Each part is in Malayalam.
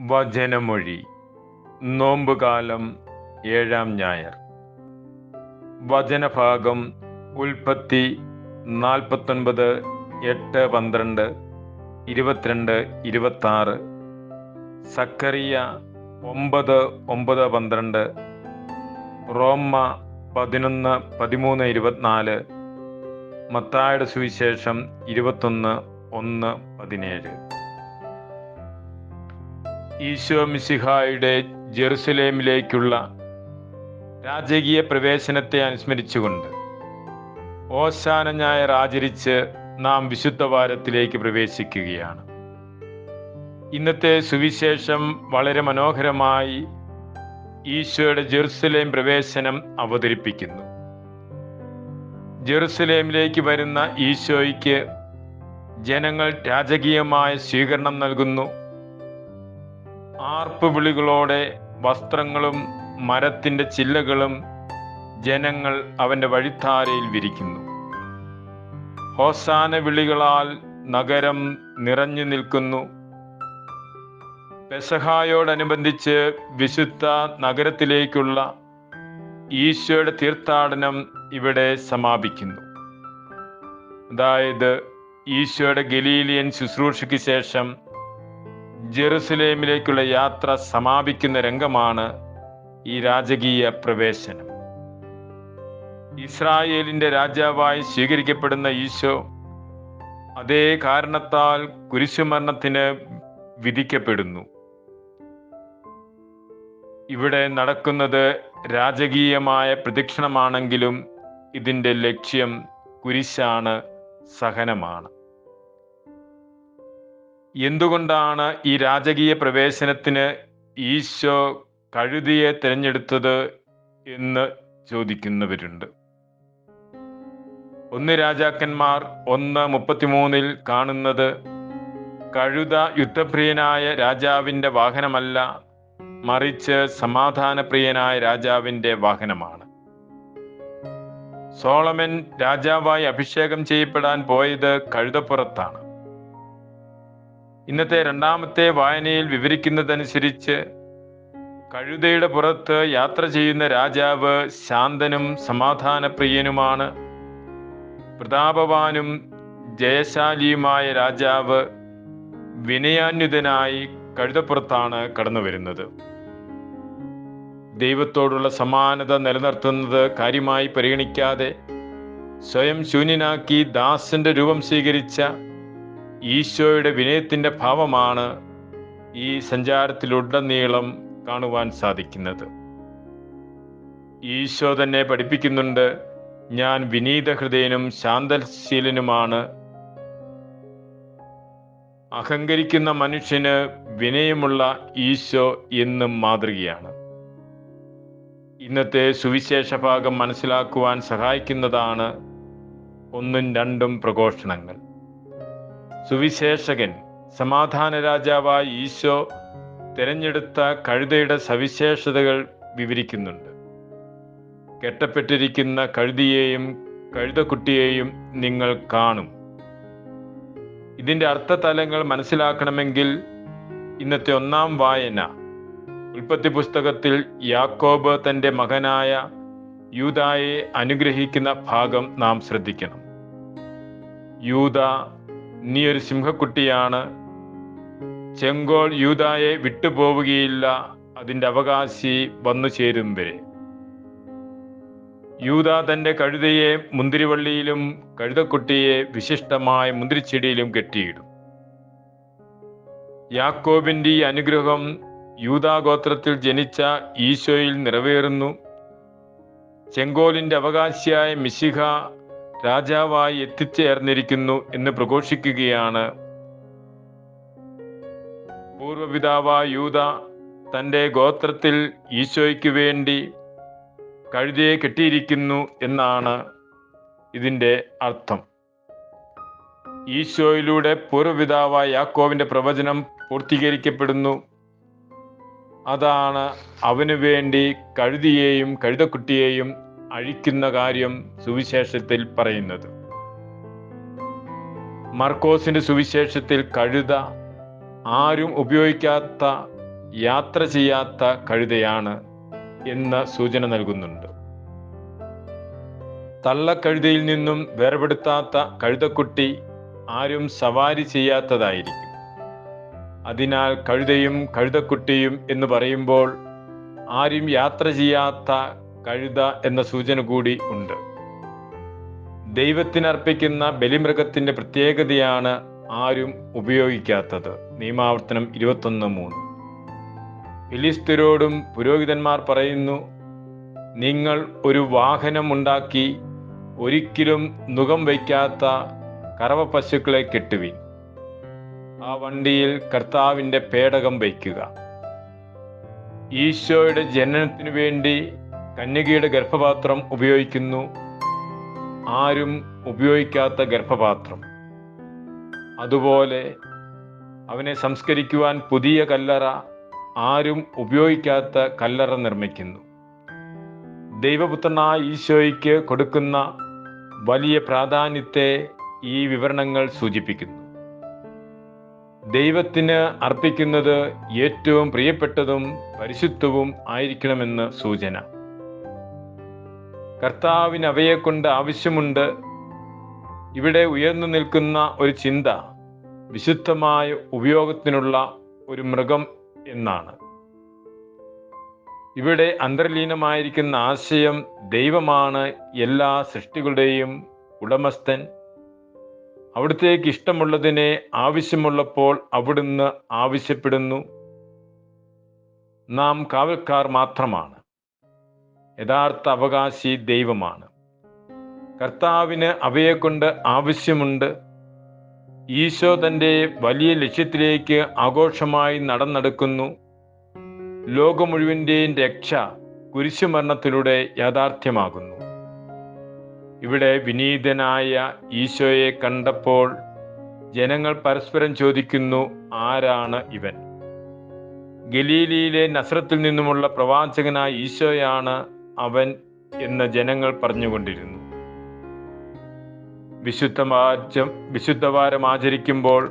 വചനമൊഴി. നോമ്പുകാലം ഏഴാം ഞായർ. വചനഭാഗം ഉൽപ്പത്തി നാൽപ്പത്തൊൻപത് എട്ട് പന്ത്രണ്ട് ഇരുപത്തിരണ്ട് ഇരുപത്താറ്. സക്കറിയ ഒമ്പത് ഒമ്പത് പന്ത്രണ്ട്. റോമ പതിനൊന്ന് പതിമൂന്ന് ഇരുപത്തിനാല്. മത്തായുടെ സുവിശേഷം ഇരുപത്തൊന്ന് ഒന്ന് പതിനേഴ്. ഈശോ മിസിഹായുടെ ജെറുസലേമിലേക്കുള്ള രാജകീയ പ്രവേശനത്തെ അനുസ്മരിച്ചുകൊണ്ട് ഓശാന ഞായർ ആചരിച്ച് നാം വിശുദ്ധ വാരത്തിലേക്ക് പ്രവേശിക്കുകയാണ്. ഇന്നത്തെ സുവിശേഷം വളരെ മനോഹരമായി ഈശോയുടെ ജെറുസലേം പ്രവേശനം അവതരിപ്പിക്കുന്നു. ജെറുസലേമിലേക്ക് വരുന്ന ഈശോയ്ക്ക് ജനങ്ങൾ രാജകീയമായ സ്വീകരണം നൽകുന്നു. ആർപ്പ് വിളികളോടെ വസ്ത്രങ്ങളും മരത്തിന്റെ ചില്ലകളും ജനങ്ങൾ അവന്റെ വഴിത്താരയിൽ വിരിക്കുന്നു. ഹോസാന വിളികളാൽ നഗരം നിറഞ്ഞു നിൽക്കുന്നു. പെസഹായോടനുബന്ധിച്ച് വിശുദ്ധ നഗരത്തിലേക്കുള്ള ഈശോയുടെ തീർത്ഥാടനം ഇവിടെ സമാപിക്കുന്നു. അതായത് ഈശോയുടെ ഗലീലിയൻ ശുശ്രൂഷയ്ക്ക് ശേഷം ജെറുസലേമിലേക്കുള്ള യാത്ര സമാപിക്കുന്ന രംഗമാണ് ഈ രാജകീയ പ്രവേശനം. ഇസ്രായേലിന്റെ രാജാവായി സ്വീകരിക്കപ്പെടുന്ന ഈശോ അതേ കാരണത്താൽ കുരിശുമരണത്തിന് വിധിക്കപ്പെടുന്നു. ഇവിടെ നടക്കുന്നത് രാജകീയമായ പ്രദക്ഷിണമാണെങ്കിലും ഇതിന്റെ ലക്ഷ്യം കുരിശാണ് സഹനമാണ്. എന്തുകൊണ്ടാണ് ഈ രാജകീയ പ്രവേശനത്തിന് ഈശോ കഴുതിയെ തിരഞ്ഞെടുത്തത് എന്ന് ചോദിക്കുന്നവരുണ്ട്. ഒന്ന് രാജാക്കന്മാർ ഒന്ന് മുപ്പത്തിമൂന്നിൽ കാണുന്നത് കഴുത യുദ്ധപ്രിയനായ രാജാവിന്റെ വാഹനമല്ല മറിച്ച് സമാധാനപ്രിയനായ രാജാവിന്റെ വാഹനമാണ്. സോളമൻ രാജാവായി അഭിഷേകം ചെയ്യപ്പെടാൻ പോയത് കഴുതപ്പുറത്താണ്. ഇന്നത്തെ രണ്ടാമത്തെ വായനയിൽ വിവരിക്കുന്നതനുസരിച്ച് കഴുതയുടെ പുറത്ത് യാത്ര ചെയ്യുന്ന രാജാവ് ശാന്തനും സമാധാനപ്രിയനുമാണ്. പ്രതാപവാനും ജയശാലിയുമായ രാജാവ് വിനയാന്യുതനായി കഴുതപ്പുറത്താണ് കടന്നു വരുന്നത് ദൈവത്തോടുള്ള സമാനത നിലനിർത്തുന്നത് കാര്യമായി പരിഗണിക്കാതെ സ്വയം ശൂന്യനാക്കി ദാസന്റെ രൂപം സ്വീകരിച്ച ഈശോയുടെ വിനയത്തിന്റെ ഭാവമാണ് ഈ സഞ്ചാരത്തിലുടനീളം കാണുവാൻ സാധിക്കുന്നത്. ഈശോ തന്നെ പഠിപ്പിക്കുന്നുണ്ട് ഞാൻ വിനീത ഹൃദയനും ശാന്തശീലനുമാണ്. അഹങ്കരിക്കുന്ന മനുഷ്യന് വിനയമുള്ള ഈശോ എന്നും മാതൃകയാണ്. ഇന്നത്തെ സുവിശേഷ ഭാഗം മനസ്സിലാക്കുവാൻ സഹായിക്കുന്നതാണ് ഒന്നും രണ്ടും പ്രഘോഷണങ്ങൾ. സുവിശേഷകൻ സമാധാന രാജാവായ ഈശോ തിരഞ്ഞെടുത്ത കഴുതയുടെ സവിശേഷതകൾ വിവരിക്കുന്നുണ്ട്. കെട്ടപ്പെട്ടിരിക്കുന്ന കഴുതിയെയും കഴുതക്കുട്ടിയെയും നിങ്ങൾ കാണും. ഇതിന്റെ അർത്ഥതലങ്ങൾ മനസ്സിലാക്കണമെങ്കിൽ ഇന്നത്തെ ഒന്നാം വായന. ഉൽപ്പത്തി പുസ്തകത്തിൽ യാക്കോബ് തന്റെ മകനായ യൂതായെ അനുഗ്രഹിക്കുന്ന ഭാഗം നാം ശ്രദ്ധിക്കണം. യൂത നീ ഒരു സിംഹക്കുട്ടിയാണ്. ചെങ്കോൾ യൂതായെ വിട്ടുപോവുകയില്ല. അതിന്റെ അവകാശി വന്നു ചേരും വരെ യൂത തന്റെ കഴുതയെ മുന്തിരിവള്ളിയിലും കഴുതക്കുട്ടിയെ വിശിഷ്ടമായ മുന്തിരിച്ചെടിയിലും കെട്ടിയിടും. യാക്കോബിന്റെ ഈ അനുഗ്രഹം യൂതാഗോത്രത്തിൽ ജനിച്ച ഈശോയിൽ നിറവേറുന്നു. ചെങ്കോലിന്റെ അവകാശിയായ മിശിഹ രാജാവായി എത്തിച്ചേർന്നിരിക്കുന്നു എന്ന് പ്രഘോഷിക്കുകയാണ്. പൂർവപിതാവായ യൂത തന്റെ ഗോത്രത്തിൽ ഈശോയ്ക്ക് വേണ്ടി കഴുതയെ കെട്ടിയിരിക്കുന്നു എന്നാണ് ഇതിന്റെ അർത്ഥം. ഈശോയിലൂടെ പൂർവപിതാവായ യാക്കോവിന്റെ പ്രവചനം പൂർത്തീകരിക്കപ്പെടുന്നു. അതാണ് അവനു വേണ്ടി കഴുതിയെയും കഴുതക്കുട്ടിയെയും അഴിക്കുന്ന കാര്യം സുവിശേഷത്തിൽ പറയുന്നത്. മർക്കോസിന്റെ സുവിശേഷത്തിൽ കഴുത ആരും ഉപയോഗിക്കാത്ത യാത്ര ചെയ്യാത്ത കഴുതയാണ് എന്ന സൂചന നൽകുന്നുണ്ട്. തള്ളക്കഴുതയിൽ നിന്നും വേർപെടുത്താത്ത കഴുതക്കുട്ടി ആരും സവാരി ചെയ്യാത്തതായിരിക്കും. അതിനാൽ കഴുതയും കഴുതക്കുട്ടിയും എന്ന് പറയുമ്പോൾ ആരും യാത്ര ചെയ്യാത്ത കഴുത എന്ന സൂചന കൂടി ഉണ്ട്. ദൈവത്തിനർപ്പിക്കുന്ന ബലിമൃഗത്തിന്റെ പ്രത്യേകതയാണ് ആരും ഉപയോഗിക്കാത്തത്. നിയമാവർത്തനം ഇരുപത്തൊന്ന് മൂന്ന്. ഫിലിസ്തരോടും പുരോഹിതന്മാർ പറയുന്നു നിങ്ങൾ ഒരു വാഹനം ഉണ്ടാക്കി ഒരിക്കലും നുഖം വയ്ക്കാത്ത കറവ പശുക്കളെ കെട്ടുവിൻ. ആ വണ്ടിയിൽ കർത്താവിന്റെ പേടകം വയ്ക്കുക. ഈശോയുടെ ജനനത്തിനു വേണ്ടി കന്യകയുടെ ഗർഭപാത്രം ഉപയോഗിക്കുന്നു. ആരും ഉപയോഗിക്കാത്ത ഗർഭപാത്രം. അതുപോലെ അവനെ സംസ്കരിക്കുവാൻ പുതിയ കല്ലറ ആരും ഉപയോഗിക്കാത്ത കല്ലറ നിർമ്മിക്കുന്നു. ദൈവപുത്രനായ ഈശോയ്ക്ക് കൊടുക്കുന്ന വലിയ പ്രാധാന്യത്തെ ഈ വിവരണങ്ങൾ സൂചിപ്പിക്കുന്നു. ദൈവത്തിന് അർപ്പിക്കുന്നത് ഏറ്റവും പ്രിയപ്പെട്ടതും പരിശുദ്ധവും ആയിരിക്കണമെന്ന് സൂചന. കർത്താവിന് അവയെ കൊണ്ട് ആവശ്യമുണ്ട്. ഇവിടെ ഉയർന്നു നിൽക്കുന്ന ഒരു ചിന്ത വിശുദ്ധമായ ഉപയോഗത്തിനുള്ള ഒരു മൃഗം എന്നാണ്. ഇവിടെ അന്തർലീനമായിരിക്കുന്ന ആശയം ദൈവമാണ് എല്ലാ സൃഷ്ടികളുടെയും ഉടമസ്ഥൻ. അവിടത്തേക്ക് ഇഷ്ടമുള്ളതിനെ ആവശ്യമുള്ളപ്പോൾ അവിടുന്ന് ആവശ്യപ്പെടുന്നു. നാം കാവൽക്കാർ മാത്രമാണ്. യഥാർത്ഥ അവകാശി ദൈവമാണ്. കർത്താവിന് അവയെക്കൊണ്ട് ആവശ്യമുണ്ട്. ഈശോ തന്റെ വലിയ ലക്ഷ്യത്തിലേക്ക് ആഘോഷമായി നടന്നെടുക്കുന്നു. ലോകം മുഴുവന്റെയും രക്ഷ കുരിശുമരണത്തിലൂടെ യാഥാർത്ഥ്യമാകുന്നു. ഇവിടെ വിനീതനായ ഈശോയെ കണ്ടപ്പോൾ ജനങ്ങൾ പരസ്പരം ചോദിക്കുന്നു ആരാണ് ഇവൻ? ഗലീലിയിലെ നസ്രത്തിൽ നിന്നുമുള്ള പ്രവാചകനായ ഈശോയാണ് അവൻ എന്ന് ജനങ്ങൾ പറഞ്ഞുകൊണ്ടിരുന്നു. വിശുദ്ധവാചം വിശുദ്ധവാരം ആചരിക്കുമ്പോൾ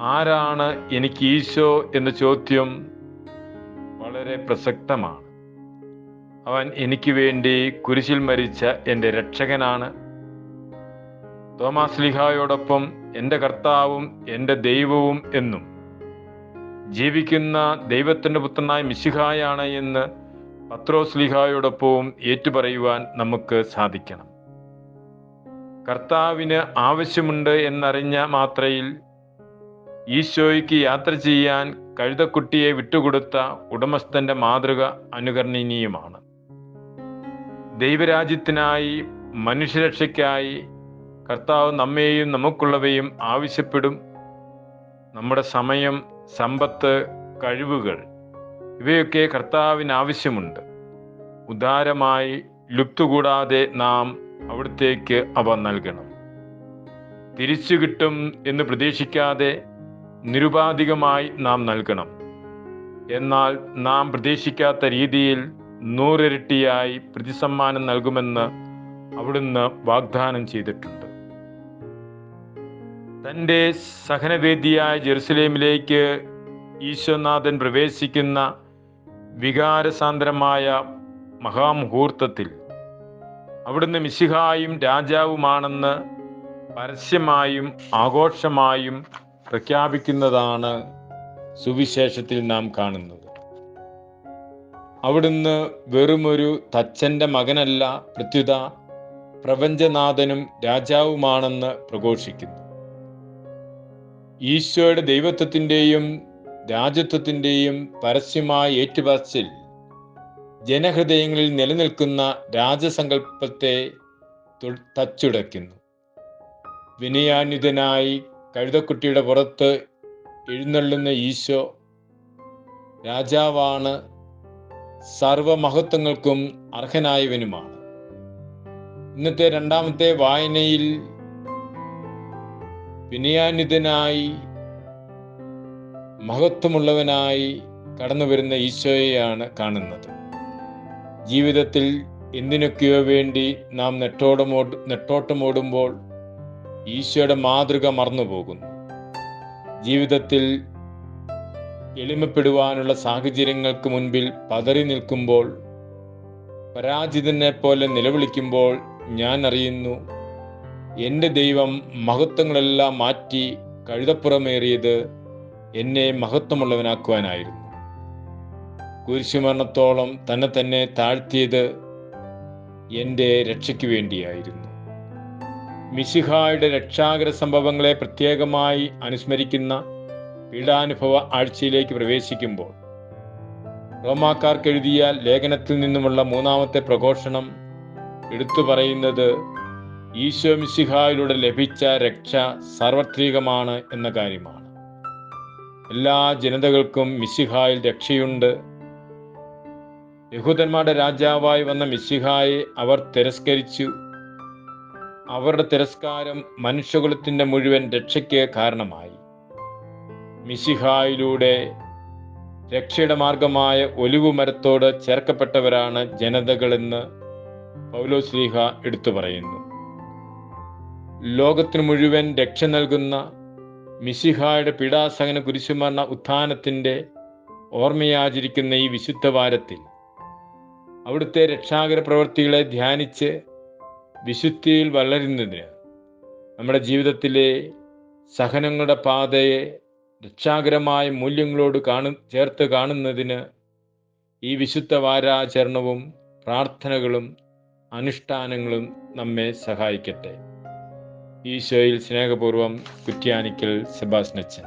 ആരാണ് എനിക്ക് ഈശോ എന്ന ചോദ്യം വളരെ പ്രസക്തമാണ്. അവൻ എനിക്ക് വേണ്ടി കുരിശിൽ മരിച്ച എന്റെ രക്ഷകനാണ്. തോമാസ് ലിഹായോടൊപ്പം എന്റെ കർത്താവും എന്റെ ദൈവവും എന്നും ജീവിക്കുന്ന ദൈവത്തിന്റെ പുത്രനായ മിശിഹായാണ് എന്ന് പത്രോസ് ലിഹായോടൊപ്പവും ഏറ്റുപറയുവാൻ നമുക്ക് സാധിക്കണം. കർത്താവിന് ആവശ്യമുണ്ട് എന്നറിഞ്ഞ മാത്രയിൽ ഈശോയ്ക്ക് യാത്ര ചെയ്യാൻ കഴുതക്കുട്ടിയെ വിട്ടുകൊടുത്ത ഉടമസ്ഥന്റെ മാതൃക അനുകരണീയമാണ്. ദൈവരാജ്യത്തിനായി മനുഷ്യരക്ഷയ്ക്കായി കർത്താവ് നമ്മെയും നമുക്കുള്ളവയും ആവശ്യപ്പെടും. നമ്മുടെ സമയം സമ്പത്ത് കഴിവുകൾ ഇവയൊക്കെ കർത്താവിന് ആവശ്യമുണ്ട് ഉദാരമായി ലുപ്തുകൂടാതെ നാം അവിടത്തേക്ക് അവ നൽകണം. തിരിച്ചു കിട്ടും എന്ന് പ്രതീക്ഷിക്കാതെ നിരുപാധികമായി നാം നൽകണം. എന്നാൽ നാം പ്രതീക്ഷിക്കാത്ത രീതിയിൽ നൂറിരട്ടിയായി പ്രതിസമ്മാനം നൽകുമെന്ന് അവിടുന്ന് വാഗ്ദാനം ചെയ്തിട്ടുണ്ട്. തന്റെ സഹനവേദിയായ ജെറുസലേമിലേക്ക് ഈശ്വനാഥൻ പ്രവേശിക്കുന്ന വികാരസാന്ദ്രമായ മഹാമുഹൂർത്തത്തിൽ അവിടുന്ന് മിശിഹായും രാജാവുമാണെന്ന് പരസ്യമായും ആഘോഷമായും പ്രഖ്യാപിക്കുന്നതാണ് സുവിശേഷത്തിൽ നാം കാണുന്നത്. അവിടുന്ന് വെറുമൊരു തച്ചന്റെ മകനല്ല പ്രത്യുത പ്രപഞ്ചനാഥനും രാജാവുമാണെന്ന് പ്രഘോഷിക്കുന്നു. ഈശോയുടെ ദൈവത്വത്തിന്റെയും രാജത്വത്തിന്റെയും പരസ്യമായ ഏറ്റുപറച്ചിൽ ജനഹൃദയങ്ങളിൽ നിലനിൽക്കുന്ന രാജസങ്കല്പത്തെ തച്ചുടയ്ക്കുന്നു. വിനയാന്യുതനായി കഴുതക്കുട്ടിയുടെ പുറത്ത് എഴുന്നള്ളുന്ന ഈശോ രാജാവാണ് സർവമഹത്വങ്ങൾക്കും അർഹനായവനുമാണ്. ഇന്നത്തെ രണ്ടാമത്തെ വായനയിൽ വിനയാന്വിതനായി മഹത്വമുള്ളവനായി കടന്നു വരുന്ന ഈശോയെയാണ് കാണുന്നത്. ജീവിതത്തിൽ എന്തിനൊക്കെയോ വേണ്ടി നാം നെട്ടോടമോ നെട്ടോട്ടമോടുമ്പോൾ ഈശോയുടെ മാതൃക മറന്നുപോകുന്നു. ജീവിതത്തിൽ എളിമപ്പെടുവാനുള്ള സാഹചര്യങ്ങൾക്ക് മുൻപിൽ പതറി നിൽക്കുമ്പോൾ പരാജിതനെ പോലെ നിലവിളിക്കുമ്പോൾ ഞാൻ അറിയുന്നു എന്റെ ദൈവം മഹത്വങ്ങളെല്ലാം മാറ്റി കഴുതപ്പുറമേറിയത് എന്നെ മഹത്വമുള്ളവനാക്കുവാനായിരുന്നു. കുരിശുമരണത്തോളം തന്നെ തന്നെ താഴ്ത്തിയത് എന്റെ രക്ഷയ്ക്ക് വേണ്ടിയായിരുന്നു. മിശിഹായുടെ രക്ഷാകര സംഭവങ്ങളെ പ്രത്യേകമായി അനുസ്മരിക്കുന്ന പീഡാനുഭവ ആഴ്ചയിലേക്ക് പ്രവേശിക്കുമ്പോൾ റോമാക്കാർക്ക് എഴുതിയ ലേഖനത്തിൽ നിന്നുമുള്ള മൂന്നാമത്തെ പ്രഘോഷണം എടുത്തു പറയുന്നത് ഈശോ മിശിഹായിലൂടെ ലഭിച്ച രക്ഷ സാർവത്രികമാണ് എന്ന കാര്യമാണ്. എല്ലാ ജനതകൾക്കും മിശിഹായിൽ രക്ഷയുണ്ട്. യഹൂദന്മാരുടെ രാജാവായി വന്ന മിശിഹായെ അവർ തിരസ്കരിച്ചു. അവരുടെ തിരസ്കാരം മനുഷ്യകുലത്തിന്റെ മുഴുവൻ രക്ഷയ്ക്ക് കാരണമായി. മിശിഹായിലൂടെ രക്ഷയുടെ മാർഗമായ ഒലിവു മരത്തോട് ചേർക്കപ്പെട്ടവരാണ് ജനതകളെന്ന് പൗലോസ്ലീഹ എടുത്തു പറയുന്നു. ലോകത്തിന് മുഴുവൻ രക്ഷ നൽകുന്ന മിശിഹായുടെ പീഡാസഹന കുരിശുമരണ ഉത്ഥാനത്തിന്റെ ഓർമ്മയാചരിക്കുന്ന ഈ വിശുദ്ധ വാരത്തിൽ അവിടുത്തെ രക്ഷാകര പ്രവൃത്തികളെ ധ്യാനിച്ച് വിശുദ്ധിയിൽ വളരുന്നതിന് നമ്മുടെ ജീവിതത്തിലെ സഹനങ്ങളുടെ പാതയെ രക്ഷാകരമായ മൂല്യങ്ങളോട് കാണു ചേർത്ത് കാണുന്നതിന് ഈ വിശുദ്ധ വാരാചരണവും പ്രാർത്ഥനകളും അനുഷ്ഠാനങ്ങളും നമ്മെ സഹായിക്കട്ടെ. ഈശോയിൽ സ്നേഹപൂർവം കുറ്റ്യാനിക്കൽ സെബാസ്നച്ചൻ